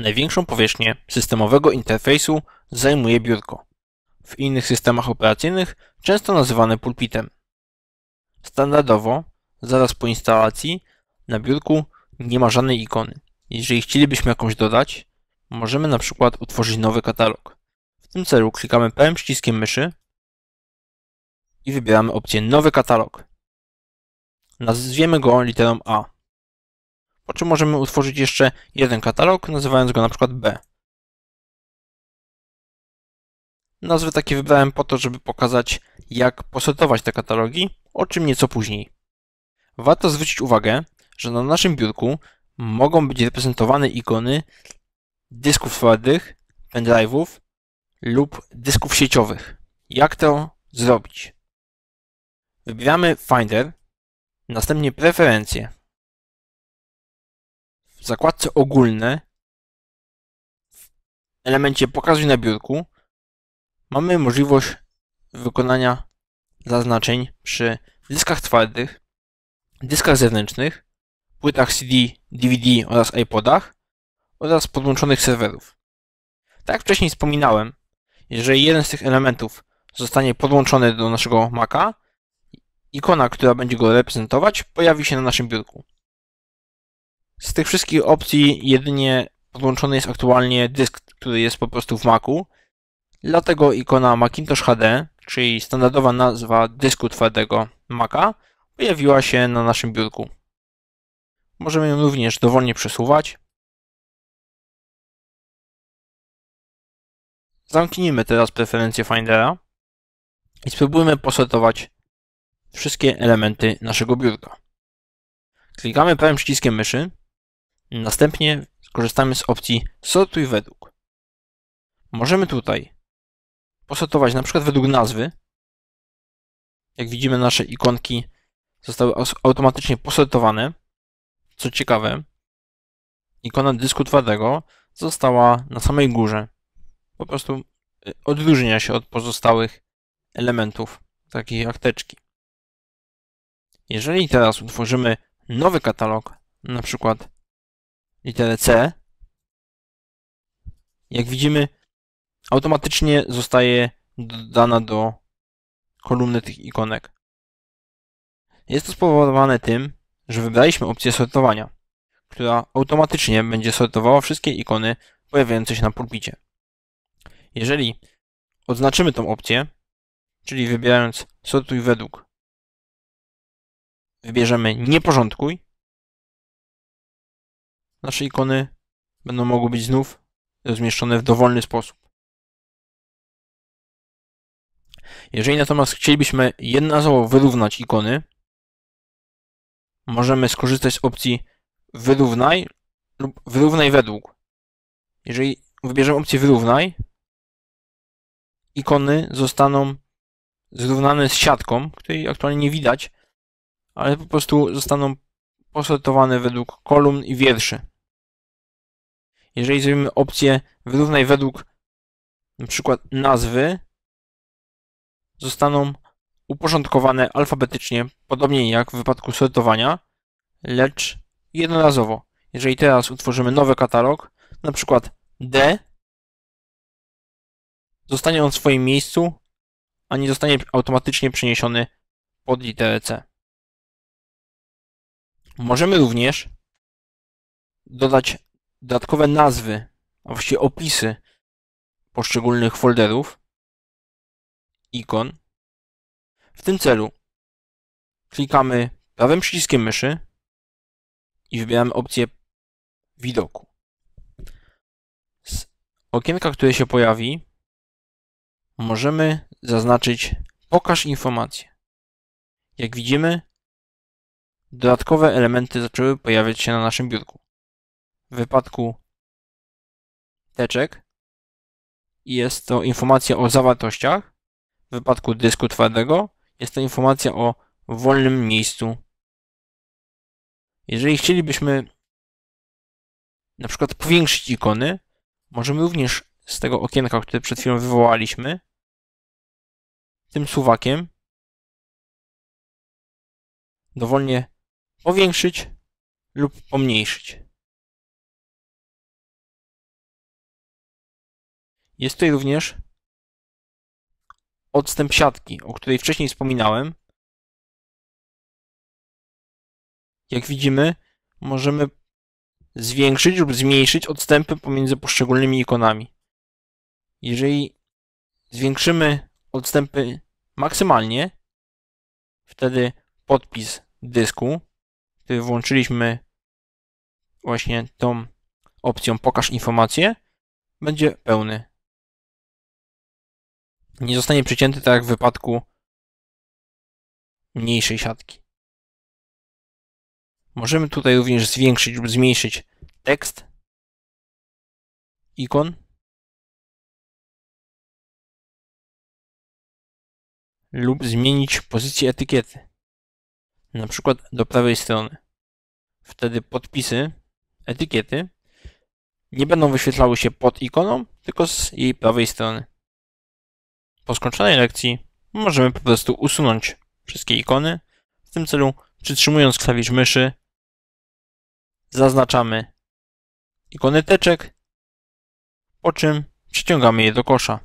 Największą powierzchnię systemowego interfejsu zajmuje biurko, w innych systemach operacyjnych często nazywane pulpitem. Standardowo, zaraz po instalacji, na biurku nie ma żadnej ikony. Jeżeli chcielibyśmy jakąś dodać, możemy na przykład utworzyć nowy katalog. W tym celu klikamy prawym przyciskiem myszy i wybieramy opcję Nowy katalog. Nazwiemy go literą A. Po czym możemy utworzyć jeszcze jeden katalog, nazywając go na przykład B. Nazwy takie wybrałem po to, żeby pokazać, jak posortować te katalogi, o czym nieco później. Warto zwrócić uwagę, że na naszym biurku mogą być reprezentowane ikony dysków twardych, pendrive'ów lub dysków sieciowych. Jak to zrobić? Wybieramy Finder, następnie Preferencje. W zakładce Ogólne w elemencie Pokazuj na biurku mamy możliwość wykonania zaznaczeń przy dyskach twardych, dyskach zewnętrznych, płytach CD, DVD oraz iPodach oraz podłączonych serwerów. Tak jak wcześniej wspominałem, jeżeli jeden z tych elementów zostanie podłączony do naszego Maca, ikona, która będzie go reprezentować, pojawi się na naszym biurku. Z tych wszystkich opcji jedynie podłączony jest aktualnie dysk, który jest po prostu w Macu. Dlatego ikona Macintosh HD, czyli standardowa nazwa dysku twardego Maca, pojawiła się na naszym biurku. Możemy ją również dowolnie przesuwać. Zamknijmy teraz preferencje Findera i spróbujmy posortować wszystkie elementy naszego biurka. Klikamy prawym przyciskiem myszy, następnie skorzystamy z opcji Sortuj według. Możemy tutaj posortować na przykład według nazwy. Jak widzimy, nasze ikonki zostały automatycznie posortowane. Co ciekawe, ikona dysku twardego została na samej górze. Po prostu y, odróżnia się od pozostałych elementów, takich jak teczki. Jeżeli teraz utworzymy nowy katalog, na przykład literę C, jak widzimy, automatycznie zostaje dodana do kolumny tych ikonek. Jest to spowodowane tym, że wybraliśmy opcję sortowania, która automatycznie będzie sortowała wszystkie ikony pojawiające się na pulpicie. Jeżeli odznaczymy tą opcję, czyli wybierając sortuj według, wybierzemy nie porządkuj, nasze ikony będą mogły być znów rozmieszczone w dowolny sposób. Jeżeli natomiast chcielibyśmy jednorazowo wyrównać ikony, możemy skorzystać z opcji wyrównaj lub wyrównaj według. Jeżeli wybierzemy opcję wyrównaj, ikony zostaną zrównane z siatką, której aktualnie nie widać, ale po prostu zostaną posortowane według kolumn i wierszy. Jeżeli zrobimy opcję wyrównaj według na przykład nazwy, zostaną uporządkowane alfabetycznie, podobnie jak w wypadku sortowania, lecz jednorazowo. Jeżeli teraz utworzymy nowy katalog, na przykład D, zostanie on w swoim miejscu, a nie zostanie automatycznie przeniesiony pod literę C. Możemy również dodać dodatkowe nazwy, a właściwie opisy poszczególnych folderów, ikon. W tym celu klikamy prawym przyciskiem myszy i wybieramy opcję widoku. Z okienka, które się pojawi, możemy zaznaczyć Pokaż informacje. Jak widzimy, dodatkowe elementy zaczęły pojawiać się na naszym biurku. W wypadku teczek jest to informacja o zawartościach, w wypadku dysku twardego jest to informacja o wolnym miejscu. Jeżeli chcielibyśmy na przykład powiększyć ikony, możemy również z tego okienka, które przed chwilą wywołaliśmy, tym suwakiem dowolnie powiększyć lub pomniejszyć. Jest tutaj również odstęp siatki, o której wcześniej wspominałem. Jak widzimy, możemy zwiększyć lub zmniejszyć odstępy pomiędzy poszczególnymi ikonami. Jeżeli zwiększymy odstępy maksymalnie, wtedy podpis dysku, który włączyliśmy właśnie tą opcją pokaż informację, będzie pełny. Nie zostanie przycięty tak jak w wypadku mniejszej siatki. Możemy tutaj również zwiększyć lub zmniejszyć tekst ikon lub zmienić pozycję etykiety, na przykład do prawej strony. Wtedy podpisy etykiety nie będą wyświetlały się pod ikoną, tylko z jej prawej strony. Po skończonej lekcji możemy po prostu usunąć wszystkie ikony. W tym celu przytrzymując klawisz myszy zaznaczamy ikony teczek, po czym przyciągamy je do kosza.